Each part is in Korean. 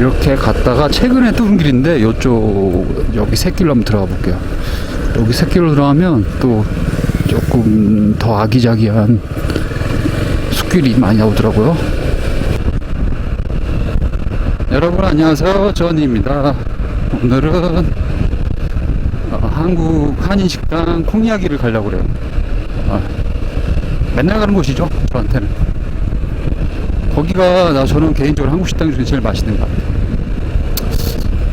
이렇게 갔다가 최근에 뚫은 길인데 요쪽 여기 새길로 한번 들어가 볼게요. 여기 새길로 들어가면 또 조금 더 아기자기한 숲길이 많이 나오더라고요. 여러분 안녕하세요. 전입니다. 오늘은 어, 한국 한인식당 콩이야기를 가려고 그래요. 어, 맨날 가는 곳이죠. 저한테는. 거기가 나 저는 개인적으로 한국 식당 중에 제일 맛있는 것 같아요.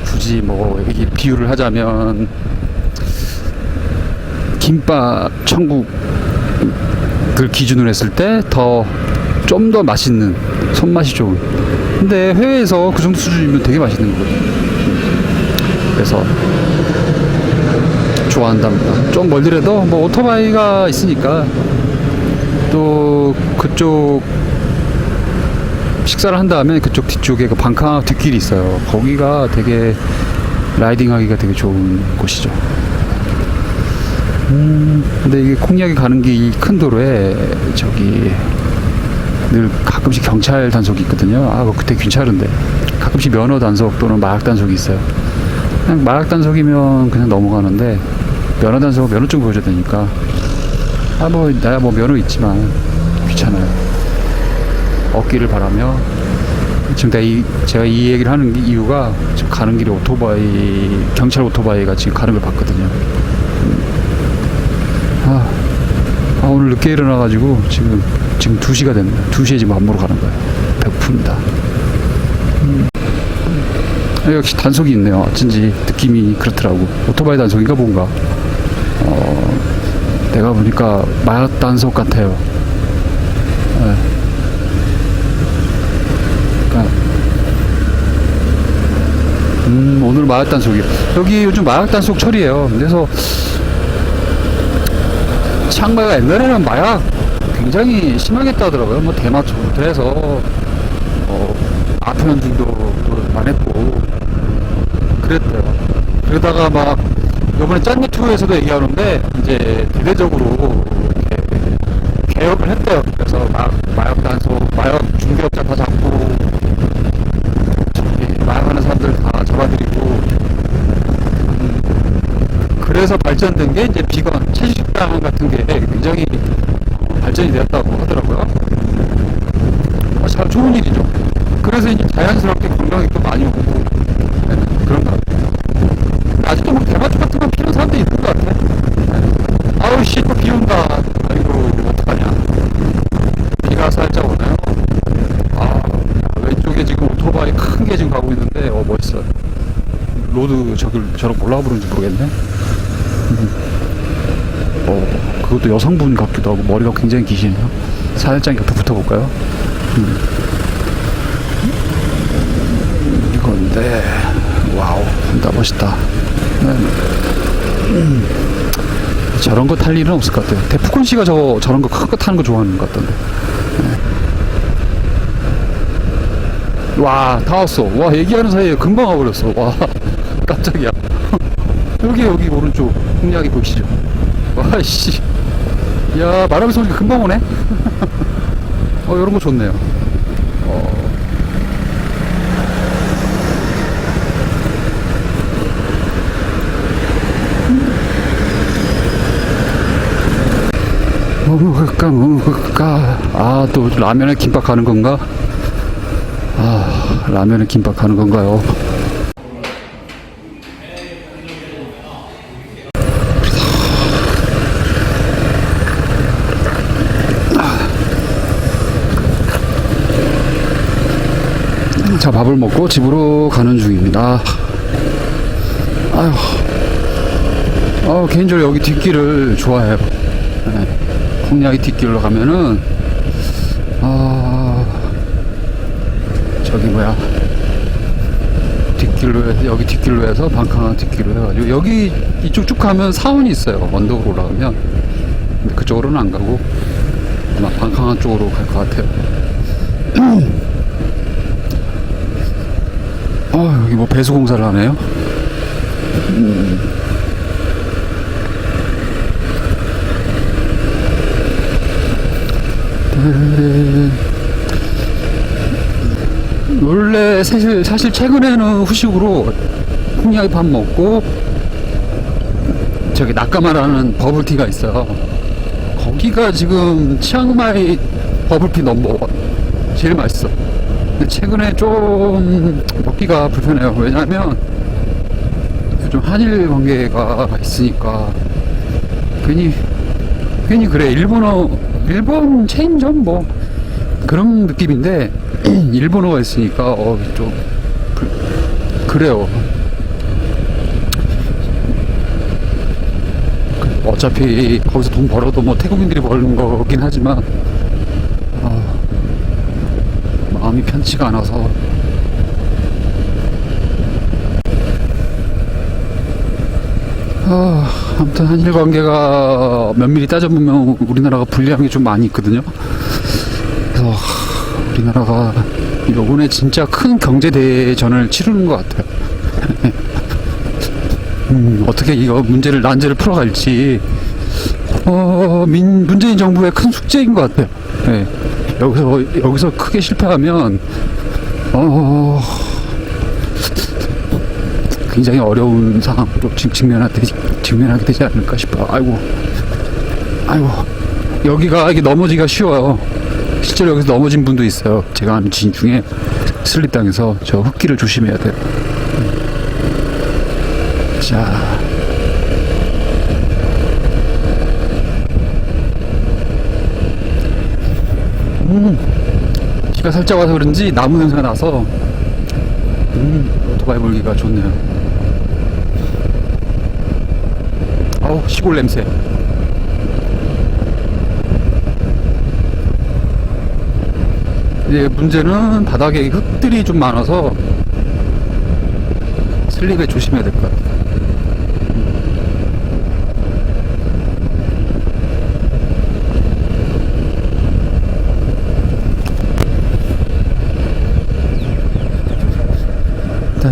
굳이 뭐 여기 비유를 하자면 김밥 천국을 기준으로 했을 때 더좀더 맛있는 손맛이 좋은. 근데 해외에서 그 정도 수준이면 되게 맛있는 거거든요. 그래서 좋아한답니다. 좀 멀더라도 뭐 오토바이가 있으니까 또 그쪽 식사를 한 다음에 그쪽 뒤쪽에 그 방카 뒷길이 있어요. 거기가 되게 라이딩하기가 되게 좋은 곳이죠. 음, 근데 이게 콩약이 가는 게이큰 도로에 저기 늘 가끔씩 경찰 단속이 있거든요. 아, 그때 괜찮은데 가끔씩 면허 단속 또는 마약 단속이 있어요. 그냥 마약 단속이면 그냥 넘어가는데 면허 단속은 면허증 보여줘야 되니까 아, 뭐 나야 뭐 면허 있지만 귀찮아요. 얻기를 바라며 지금 내가 이, 제가 이 얘기를 하는 이유가 지금 가는 길에 오토바이 경찰 오토바이가 지금 가는 걸 봤거든요. 음. 아, 아, 오늘 늦게 일어나가지고 지금 지금 2시가 됐네요. 2시에 지금 밥 먹으러 가는 거예요. 배고픕니다. 음. 아, 역시 단속이 있네요. 어쩐지 느낌이 그렇더라고. 오토바이 단속인가 뭔가. 어, 내가 보니까 마약 단속 같아요. 예. 그러니까 음, 오늘 마약 단속이요. 여기 요즘 마약 단속 철이에요. 그래서 창마가 옛날에는 마약 굉장히 심하겠다 하더라고요. 뭐 대마초부터 해서 뭐 아편 중독도 많았고 그랬대요. 그러다가 막 이번에 짠니 투에서도 얘기하는데 이제 대대적으로 이렇게 개혁을 했대요. 그래서 막 마약 단속, 마약 중개업자 다 잡고 마약하는 사람들 다 잡아들이고 음, 그래서 발전된 게 이제 비건 채식당 같은 게 굉장히 어, 발전이 되었다고 하더라고요. 어, 참 좋은 일이죠. 그래서 이제 자연스럽게 관광객도 많이 오고 네, 그런 것 같아요. 아직도 뭐 대마초 같은 거 피는 사람도 있는 것 같아. 네. 아우 씨, 또 비 온다. 아이고 어떡하냐. 비가 살짝 오나요? 아 왼쪽에 지금 오토바이 큰 게 지금 가고 있는데 어 멋있어. 로드 저길 저렇게 올라가 부르는지 모르겠네. 음. 어 그것도 여성분 같기도 하고 머리가 굉장히 기시네요. 살짝 옆에 붙어볼까요? 음. 이건데 와우 진짜 멋있다. 네. 음. 저런 거 탈 일은 없을 것 같아요. 대푸콘 씨가 저 저런 거 큰 거 타는 거 좋아하는 것 같던데. 네. 와, 다 왔어. 와, 얘기하는 사이에 금방 와버렸어. 와, 깜짝이야. 여기, 여기 오른쪽 홍약이 보이시죠? 와, 씨. 야, 말하면 소리가 금방 오네? 어, 이런 거 좋네요. 어. 뭐 먹을까, 뭐 먹을까. 아, 또 라면에 김밥 가는 건가? 아, 라면에 김밥 가는 건가요? 자, 밥을 먹고 집으로 가는 중입니다. 아휴. 어, 개인적으로 여기 뒷길을 좋아해요. 네. 콩야기 뒷길로 가면은, 아, 저기 뭐야. 뒷길로 여기 뒷길로 해서 방캉 뒷길로 해가지고, 여기 이쪽 쭉 가면 사원이 있어요. 언덕으로 올라가면. 근데 그쪽으로는 안 가고, 아마 방캉 쪽으로 갈 것 같아요. 어, 여기 뭐 배수 공사를 하네요. 음. 원래 사실, 사실 최근에는 후식으로 콩야기 밥 먹고 저기 낙가마라는 버블티가 있어요. 거기가 지금 치앙마이 버블티 넘버 원. 제일 맛있어. 최근에 좀 먹기가 불편해요. 왜냐하면 요즘 한일 관계가 있으니까 괜히 괜히 그래 일본어 일본 체인점 뭐 그런 느낌인데 일본어가 있으니까 어 좀 그래요. 어차피 거기서 돈 벌어도 뭐 태국인들이 버는 거긴 하지만 아, 마음이 편치가 않아서 아, 아무튼 한일 관계가 면밀히 따져보면 우리나라가 불리한 게 좀 많이 있거든요. 그래서 하, 우리나라가 요번에 진짜 큰 경제 대전을 치르는 것 같아요. 음, 어떻게 이거 문제를 난제를 풀어갈지 어, 민, 문재인 정부의 큰 숙제인 것 같아요. 예. 여기서 여기서 크게 실패하면 어, 굉장히 어려운 상황으로 직- 직면하게, 되지- 직면하게 되지 않을까 싶어요. 아이고, 아이고, 여기가 이게 넘어지기가 쉬워요. 실제로 여기서 넘어진 분도 있어요. 제가 아는 지인 중에 슬립 당해서 저 흙길을 조심해야 돼요. 자. 음, 비가 살짝 와서 그런지 나무 냄새가 나서 음, 오토바이 몰기가 좋네요. 아우, 시골 냄새. 이제 문제는 바닥에 흙들이 좀 많아서 슬립에 조심해야 될 것 같아요.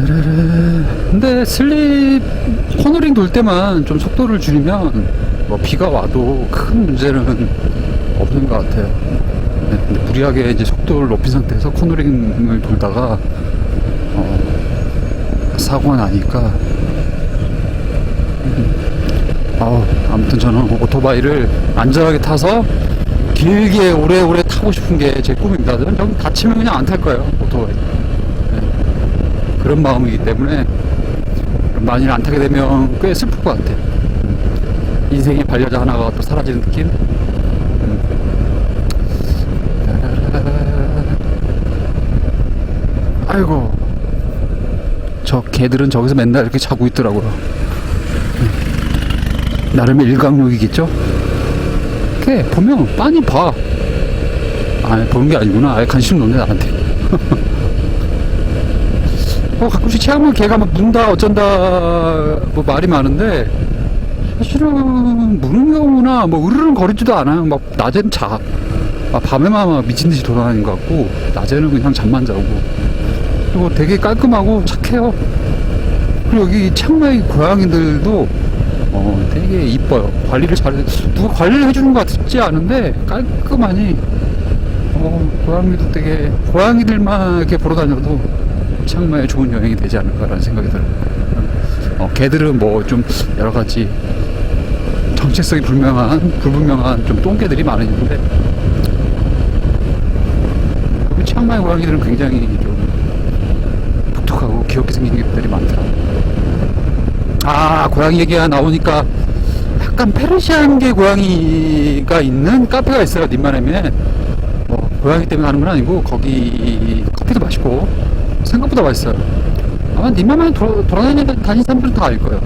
근데 슬립 코너링 돌 때만 좀 속도를 줄이면 뭐 비가 와도 큰 문제는 없는 것 같아요. 네, 무리하게 이제 속도를 높인 상태에서 코너링을 돌다가 어, 사고가 나니까 음, 아우, 아무튼 저는 오토바이를 안전하게 타서 길게 오래오래 타고 싶은 게 제 꿈입니다. 저는 좀 다치면 그냥 안 탈 거예요, 오토바이. 네. 그런 마음이기 때문에 만일 안 타게 되면 꽤 슬플 것 같아요. 음. 인생의 반려자 하나가 또 사라지는 느낌? 음. 아이고, 저 개들은 저기서 맨날 이렇게 자고 있더라고요. 음. 나름의 일광욕이겠죠? 걔 보면 빤히 봐. 아, 보는 게 아니구나. 아예 관심 없네, 나한테. 어, 가끔씩 체험한 개가 막 문다, 어쩐다, 뭐 말이 많은데, 사실은 무는 경우나 뭐 으르렁 거리지도 않아요. 막 낮에는 자. 아, 밤에만 막 미친 듯이 돌아다니는 것 같고, 낮에는 그냥 잠만 자고. 그리고 되게 깔끔하고 착해요. 그리고 여기 창마이 고양이들도 어, 되게 이뻐요. 관리를 잘해. 누가 관리를 해주는 것 같지 않은데 깔끔하니 어, 고양이도 되게 고양이들만 이렇게 보러 다녀도 창마에 좋은 여행이 되지 않을까라는 생각이 들어요. 어, 개들은 뭐 좀 여러 가지 정체성이 불명한 불분명한 좀 똥개들이 많은데 그 치앙마이 고양이들은 굉장히 좀 독특하고 귀엽게 생긴 것들이 많더라고요. 아, 고양이 얘기가 나오니까 약간 페르시안계 고양이가 있는 카페가 있어요, 님마렘에. 뭐, 고양이 때문에 하는 건 아니고, 거기 커피도 맛있고, 생각보다 맛있어요. 아마 돌아, 돌아다니는 다니는 사람들은 다알 거예요.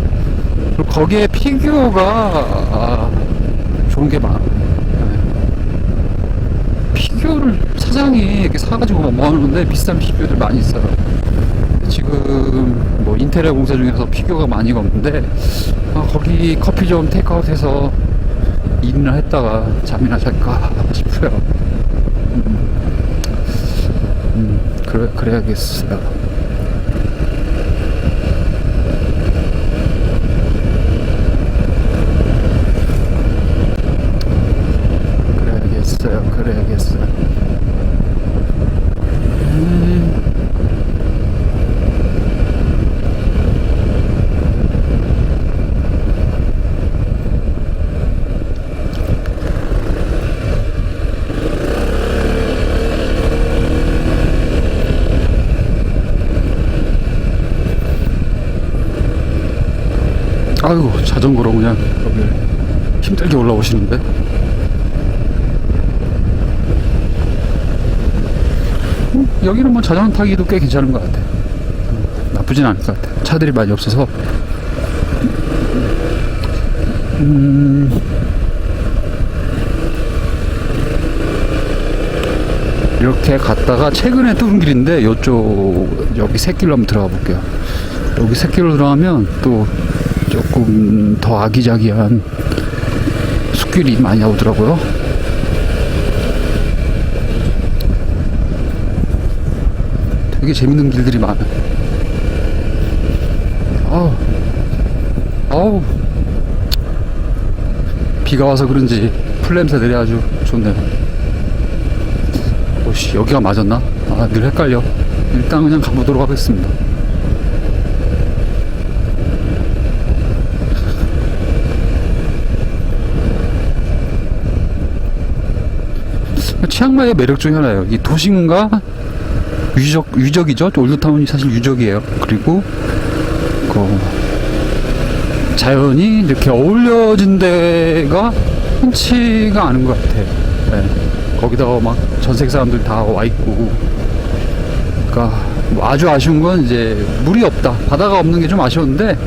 그리고 거기에 피규어가, 아, 좋은 게 많아요. 네. 피규어를 사장이 이렇게 사가지고 뭐 모아놓는데 비싼 피규어들 많이 있어요. 지금 뭐 인테리어 공사 중에서 피규어가 많이 없는데 아, 거기 커피 좀 테이크아웃해서 일이나 했다가 잠이나 잘까 싶어요. 음, 음, 그래 그래야겠어요. 그래야겠어요. 그래야겠어요. 음. 아이고 자전거로 그냥 여기 힘들게 올라오시는데? 음, 여기는 뭐 자전거 타기도 꽤 괜찮은 것 같아 음, 나쁘진 않을 것 같아 차들이 많이 없어서. 음, 이렇게 갔다가 최근에 뚫은 길인데 요쪽 여기 새길로 한번 들어가 볼게요. 여기 새길로 들어가면 또 조금 더 아기자기한 숲길이 많이 나오더라고요. 되게 재밌는 길들이 많아. 아우 아우. 비가 와서 그런지 풀냄새들이 아주 좋네요 오씨 여기가 맞았나? 아 늘 헷갈려. 일단 그냥 가보도록 하겠습니다 치앙마이의 매력 중에 하나예요 이 도심과 유적 유적이죠 올드타운이 사실 유적이에요 그리고 그 자연이 이렇게 어울려진 데가 흔치가 않은 것 같아. 네. 거기다가 막 전 세계 사람들 다 와 있고. 그러니까 뭐 아주 아쉬운 건 이제 물이 없다. 바다가 없는 게 좀 아쉬웠는데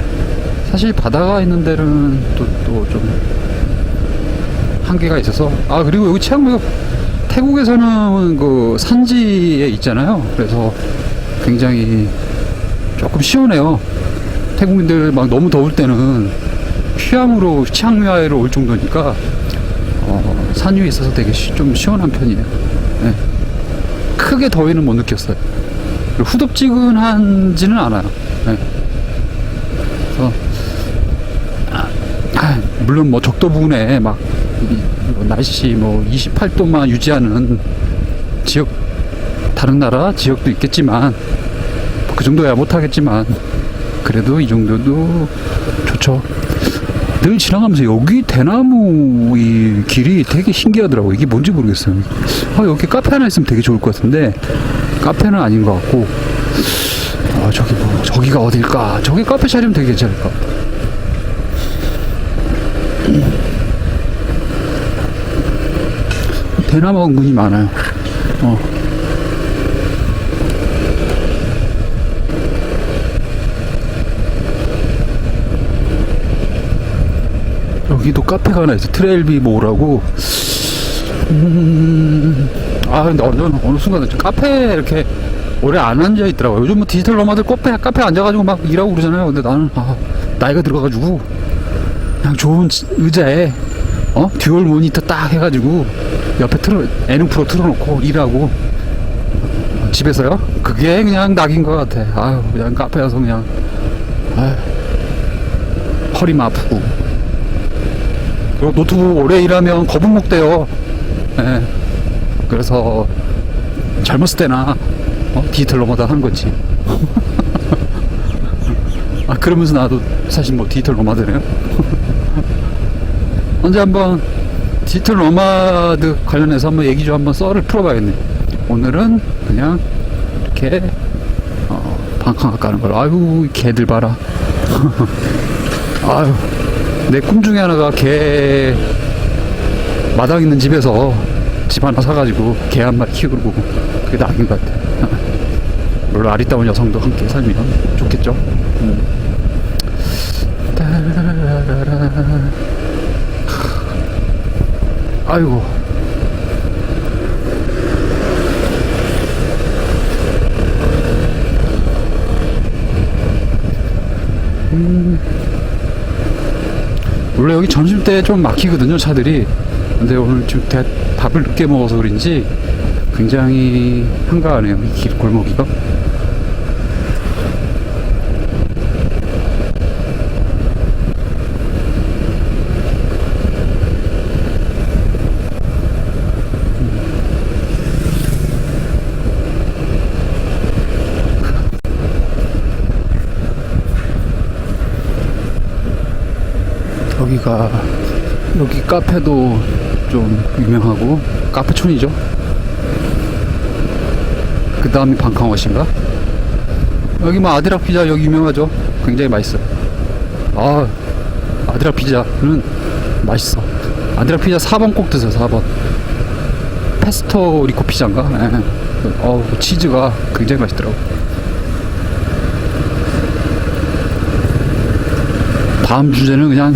사실 바다가 있는 데는 또 또 좀 한계가 있어서 아 그리고 여기 치앙마이가 태국에서는 그 산지에 있잖아요. 그래서 굉장히 조금 시원해요. 태국인들 막 너무 더울 때는 휴양으로 치앙마이로 올 정도니까 어, 산 위에 있어서 되게 시- 좀 시원한 편이에요. 네. 크게 더위는 못 느꼈어요. 후덥지근한지는 않아요. 네. 그래서 아, 아, 물론 뭐 적도 부근에 막 날씨 뭐 28도만 유지하는 지역 다른 나라 지역도 있겠지만 뭐그 정도야 못하겠지만 그래도 이 정도도 좋죠. 늘 지나가면서 여기 대나무 이 길이 되게 신기하더라고. 이게 뭔지 모르겠어요. 아, 여기 카페 하나 있으면 되게 좋을 것 같은데 카페는 아닌 것 같고. 아, 저기 뭐 저기가 어딜까? 저기 카페 차리면 되게 괜찮을 것 같아. 대나무 은근히 많아요. 어. 여기도 카페가 하나 있어. 트레일비 모라고. 음, 아, 근데 어느, 어느 순간 카페에 이렇게 오래 안 앉아 있더라고요. 요즘 뭐 디지털 노마들 카페, 카페 앉아가지고 막 일하고 그러잖아요. 근데 나는, 아, 나이가 들어가가지고, 그냥 좋은 지- 의자에, 어? 듀얼 모니터 딱 해가지고, 옆에 틀어, 예능 프로 틀어놓고 일하고, 집에서요? 그게 그냥 낙인 것 같아. 아유, 그냥 카페 가서 그냥, 아유, 허리만 아프고. 노트북 오래 일하면 거북목 돼요. 예. 그래서 젊었을 때나 어? 디지털 노마다 하는 거지. 아 그러면서 나도 사실 뭐 디지털 노마드네요. 언제 한번 디지털 노마드 관련해서 한번 얘기 좀 한번 썰을 풀어봐야겠네. 오늘은 그냥 이렇게 어, 방캉 가는 걸로. 아유 이 개들 봐라. 아유 내 꿈 중에 하나가 개 마당 있는 집에서 집 하나 사가지고 개 한 마리 키우고 그게 낙인 것 같아. 물론 아리따운 여성도 함께 살면 좋겠죠. 음. 아이고. 원래 여기 점심 때 좀 막히거든요 차들이. 근데 오늘 좀 대- 밥을 늦게 먹어서 그런지 굉장히 한가하네요 이 길 골목이가 여기가 여기 카페도 좀 유명하고 카페촌이죠. 그 다음이 방캉워시인가? 여기 뭐 아드락 피자 여기 유명하죠. 굉장히 맛있어요. 아 아드라 피자는 맛있어. 아드라 피자 4번 꼭 드세요. 4번. 페스토 리코 피자인가? 예. 어우 치즈가 굉장히 맛있더라고. 다음 주제는 그냥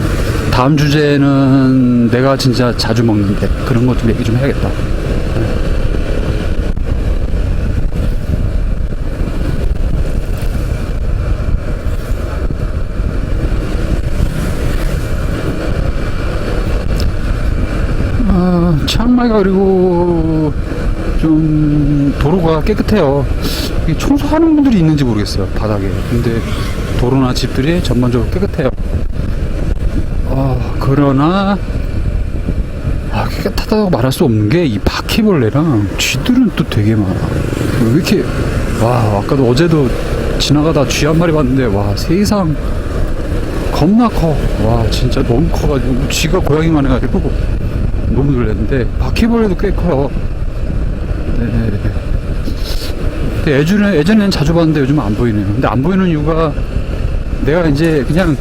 다음 주제는 내가 진짜 자주 먹는 데 그런 것 좀 얘기 좀 해야겠다. 아, 치앙마이가 그리고 좀 도로가 깨끗해요. 청소하는 분들이 있는지 모르겠어요 바닥에. 근데 도로나 집들이 전반적으로 깨끗해요. 아, 그러나 아, 깨끗하다고 말할 수 없는 게 이 바퀴벌레랑 쥐들은 또 되게 많아. 왜 이렇게 와 아까도 어제도 지나가다 쥐 한 마리 봤는데 와 세상 겁나 커. 와 진짜 너무 커가지고 쥐가 고양이만 해가지고 너무 놀랐는데 바퀴벌레도 꽤 커요. 네. 근데 예전에 예전에는 자주 봤는데 요즘은 안 보이네요. 근데 안 보이는 이유가 내가 이제 그냥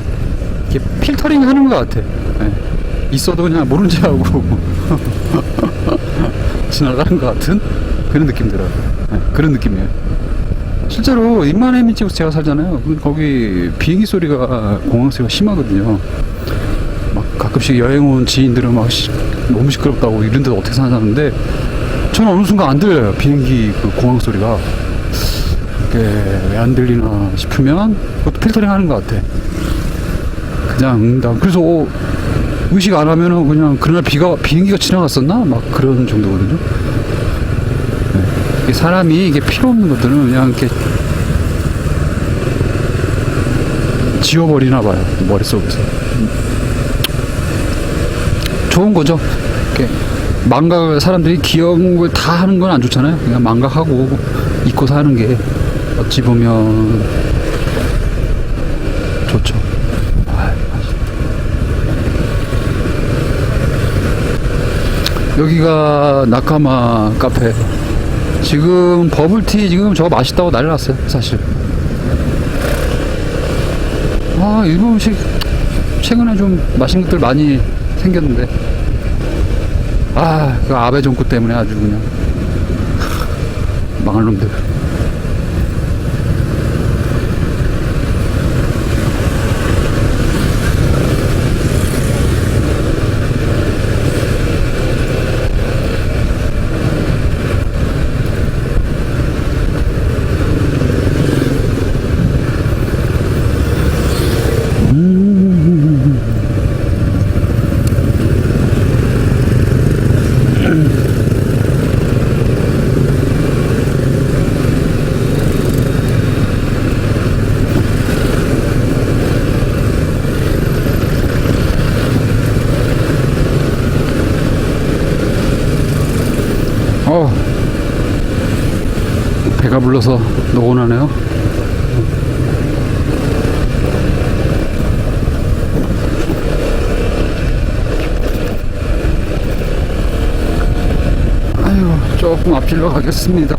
이렇게 필터링 하는 것 같아. 네. 있어도 그냥 모른 체 하고 지나가는 것 같은 그런 느낌 들어요. 네, 그런 느낌이에요. 실제로 인만해민 쪽에서 제가 살잖아요. 거기 비행기 소리가 공항 소리가 심하거든요. 막 가끔씩 여행 온 지인들은 막 시- 너무 시끄럽다고 이런 데서 어떻게 사는데 저는 어느 순간 안 들려요. 비행기 그 공항 소리가. 이게 왜 안 들리나 싶으면 그것도 필터링 하는 것 같아. 그냥 응답. 그래서 어, 의식 안 하면은 그냥 그날 비가 비행기가 지나갔었나 막 그런 정도거든요. 네. 사람이 이게 필요 없는 것들은 그냥 이렇게 지워버리나 봐요 머릿속에서. 음. 좋은 거죠. 이렇게 망각 사람들이 걸다 하는 건 안 좋잖아요. 그냥 망각하고 잊고 사는 게 어찌 보면 좋죠. 아, 여기가 나카마 카페. 지금 버블티 지금 저거 맛있다고 난리 났어요, 사실. 아, 일본 음식 최근에 좀 맛있는 것들 많이 생겼는데. 아, 그 아베 정권 때문에 아주 그냥. 하, 망할 놈들. 어 배가 불러서 노곤하네요. 아유 조금 앞질러 가겠습니다.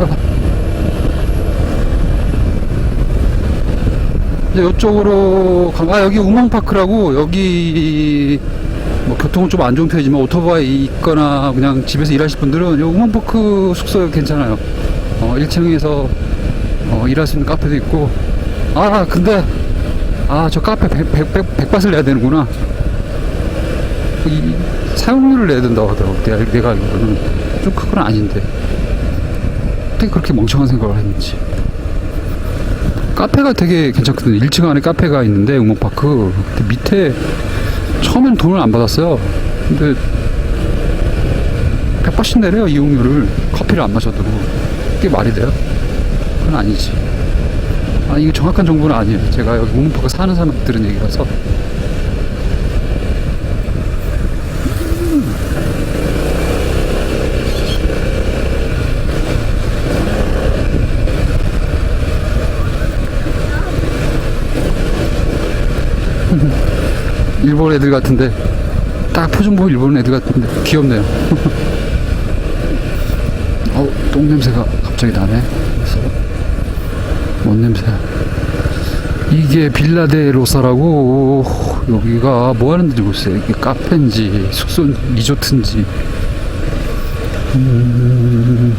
이쪽으로 가, 아 여기 우먼파크라고 여기 뭐 교통은 좀 안 좋은 편이지만 오토바이 있거나 그냥 집에서 일하실 분들은 이 우먼파크 숙소 괜찮아요. 어 1층에서 어, 일할 수 있는 카페도 있고. 아 근데 아 저 카페 백, 백, 백, 백밭을 내야 되는구나. 이 사용료를 내야 된다고 하더라고 내가, 내가 알기로는. 좀 그건 아닌데. 어떻게 그렇게 멍청한 생각을 했는지. 카페가 되게 괜찮거든요. 1층 안에 카페가 있는데 우먼파크. 밑에 처음엔 돈을 안 받았어요. 근데 100바씩 내려요 이용료를. 커피를 안 마셔도. 그게 말이 돼요? 그건 아니지. 아 이게 정확한 정보는 아니에요. 제가 여기 우먼파크 사는 사람한테 들은 얘기라서 일본 애들 같은데 딱 표정 보면 일본 애들 같은데 귀엽네요. 어, 똥 냄새가 갑자기 나네. 뭔 냄새야? 이게 빌라데 로사라고 여기가 뭐 하는 데지 글쎄 이게 카페인지 숙소 리조트인지 음.